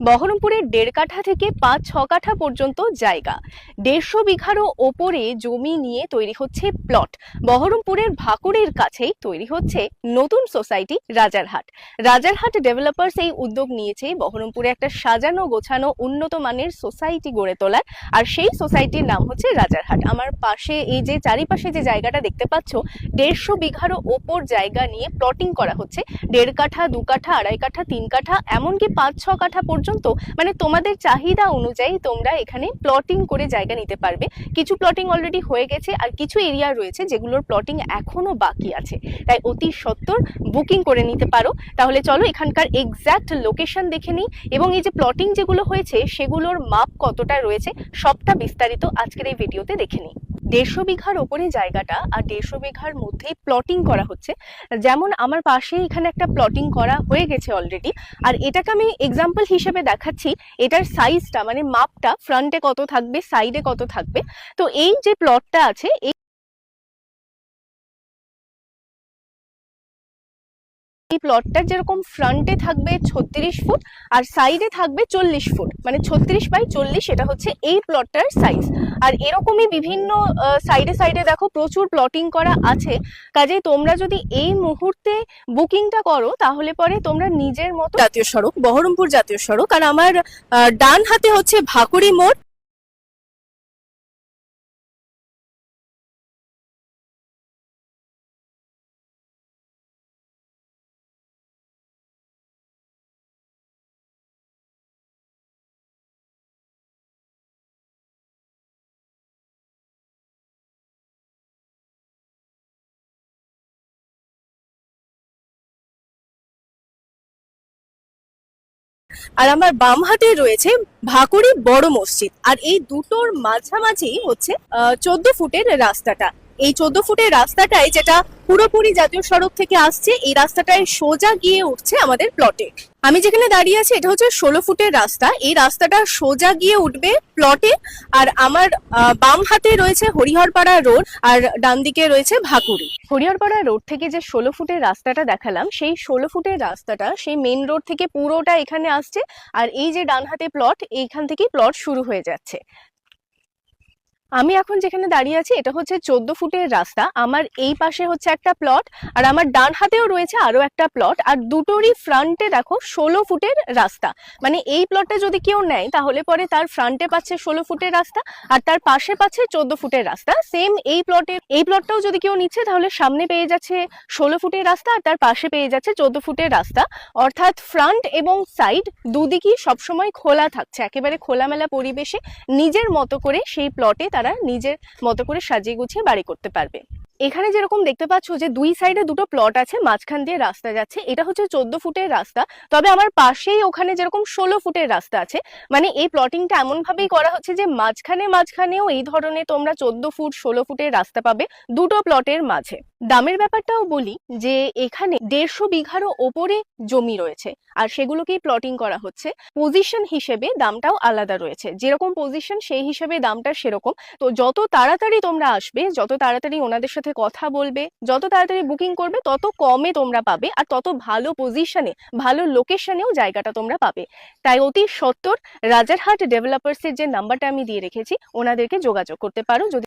বহরমপুরের দেড় কাঠা থেকে পাঁচ, ছ কাঠা পর্যন্ত জায়গা। দেড়শো বিঘারও ওপরে জমি নিয়ে তৈরি হচ্ছে প্লট। বহরমপুরের ভাকুরের কাছেই তৈরি হচ্ছে নতুন সোসাইটি রাজারহাট। রাজারহাট ডেভেলপার্স এই উদ্যোগ নিয়েছে। বহরমপুরে একটা সাজানো, গোছানো, উন্নত মানের সোসাইটি গড়ে তোলার আর সেই সোসাইটির নাম হচ্ছে রাজারহাট। আমার পাশে এই যে চারিপাশে যে জায়গাটা দেখতে পাচ্ছ, দেড়শো বিঘারও ওপর জায়গা নিয়ে প্লটিং করা হচ্ছে। দেড় কাঠা, দু কাঠা, আড়াই কাঠা, তিন কাঠা, এমনকি পাঁচ, ছ কাঠা পর্যন্ত মানে তোমাদের চাহিদা অনুযায়ী তোমরা এখানে প্লটিং করে জায়গা নিতে পারবে। কিছু প্লটিং অলরেডি হয়ে গেছে আর কিছু এরিয়া রয়েছে যেগুলোর প্লটিং এখনও বাকি আছে। তাই অতি সত্বর বুকিং করে নিতে পারো। তাহলে চলো এখানকার এক্স্যাক্ট লোকেশন দেখে নিই এবং এই যে প্লটিং যেগুলো হয়েছে, সেগুলোর মাপ কতটা রয়েছে, সবটা বিস্তারিত আজকের এই ভিডিওতে দেখে নিই। দেড়শো বিঘার ওপরে জায়গাটা আর দেড়শো বিঘার মধ্যেই প্লটিং করা হচ্ছে। যেমন আমার পাশে এখানে একটা প্লটিং করা হয়ে গেছে অলরেডি আর এটাকে আমি এক্সাম্পল হিসেবে দেখাচ্ছি। এটার সাইজটা মানে মাপটা ফ্রন্টে কত থাকবে সাইডে কত থাকবে। তো এই যে প্লটটা আছে এই প্লটটার যেরকম ফ্রন্টে থাকবে ছত্রিশ ফুট আর সাইডে থাকবে চল্লিশ ফুট। মানে ছত্রিশ বাই চল্লিশ এটা হচ্ছে এই প্লটটার সাইজ আর এরকমই বিভিন্ন সাইডে সাইডে দেখো প্রচুর প্লটিং করা আছে। কাজেই তোমরা যদি এই মুহূর্তে বুকিংটা করো, তাহলে পরে তোমরা নিজের মতো জাতীয় সড়ক, বহরমপুর জাতীয় সড়ক আর আমার ডান হাতে হচ্ছে ভাকুড়ি মোড়। আর আমার বাম হাতে রয়েছে ভাকুরি বড় মসজিদ। আর এই দুটোর মাঝামাঝি হচ্ছে চোদ্দ ফুটের রাস্তাটা। এই চোদ্দ ফুটের রাস্তাটাই যেটা পুরোপুরি জাতীয় সড়ক থেকে আসছে, এই রাস্তাটায় সোজা গিয়ে উঠছে আমাদের প্লটে আমি যেখানে দাঁড়িয়ে আছি, এটা হচ্ছে ষোলো ফুটের রাস্তা। এই রাস্তাটা সোজা গিয়ে উঠবে প্লটে আর আমার বাম হাতে রয়েছে হরিহরপাড়া রোড আর ডান দিকে রয়েছে ভাকুড়ি। হরিহরপাড়া রোড থেকে যে ষোলো ফুটের রাস্তাটা দেখালাম, সেই ষোলো ফুটের রাস্তাটা, সেই মেন রোড থেকে পুরোটা এখানে আসছে, আর এই যে ডান হাতে প্লট এইখান থেকেই প্লট শুরু হয়ে যাচ্ছে। আমি এখন যেখানে দাঁড়িয়ে আছি, এটা হচ্ছে চোদ্দ ফুটের রাস্তা। আমার এই পাশে হচ্ছে একটা প্লট আর আমার ডান হাতেও রয়েছে আরও একটা প্লট আর দুটোরই ফ্রন্টে দেখো ষোলো ফুটের রাস্তা। মানে এই প্লটটা যদি কেউ নেয়, তাহলে পরে তার ফ্রন্টে পাচ্ছে ষোলো ফুটের রাস্তা, আর তার পাশে পাচ্ছে চোদ্দ ফুটের রাস্তা। সেম এই প্লটের এই প্লটটাও যদি কেউ নিচ্ছে, তাহলে সামনে পেয়ে যাচ্ছে ষোলো ফুটের রাস্তা, আর তার পাশে পেয়ে যাচ্ছে চোদ্দ ফুটের রাস্তা। অর্থাৎ ফ্রন্ট এবং সাইড দুদিকই সবসময় খোলা থাকছে। একেবারে খোলামেলা পরিবেশে নিজের মতো করে সেই প্লটে তারা নিজের মতো করে সাজিয়ে গুছিয়ে বাড়ি করতে পারবে। এখানে যেরকম দেখতে পাচ্ছ যে দুই সাইডে দুটো প্লট আছে, মাঝখান দিয়ে রাস্তা যাচ্ছে। এটা হচ্ছে চোদ্দ ফুটের রাস্তা। তবে আমার পাশেই ওখানে যেরকম ষোলো ফুটের রাস্তা আছে মানে এই প্লটিংটা এমন ভাবেই করা হচ্ছে যে মাঝখানে মাঝখানেও এই ধরনের তোমরা চোদ্দ ফুট, ষোলো ফুটের রাস্তা পাবে দুটো প্লটের মাঝে। দামের ব্যাপারটাও বলি যে এখানে দেড়শো বিঘারও ওপরে জমি রয়েছে, আর সেগুলোকেই প্লটিং করা হচ্ছে। পজিশন হিসেবে দামটাও আলাদা রয়েছে। যেরকম পজিশন সেই হিসেবে দামটা সেরকম। তো যত তাড়াতাড়ি তোমরা আসবে, যত তাড়াতাড়ি ওনাদের সাথে কথা বলবে, যত তাড়াতাড়ি বুকিং করবে, তত কমে তোমরা পাবে আর তত ভালো পজিশনে ভালো লোকেশনেও জায়গাটা তোমরা পাবে। তাই অতি সত্তর রাজারহাট ডেভেলপার্সের যে নাম্বারটা আমি দিয়ে রেখেছি, ওনাদেরকে যোগাযোগ করতে পারো। যদি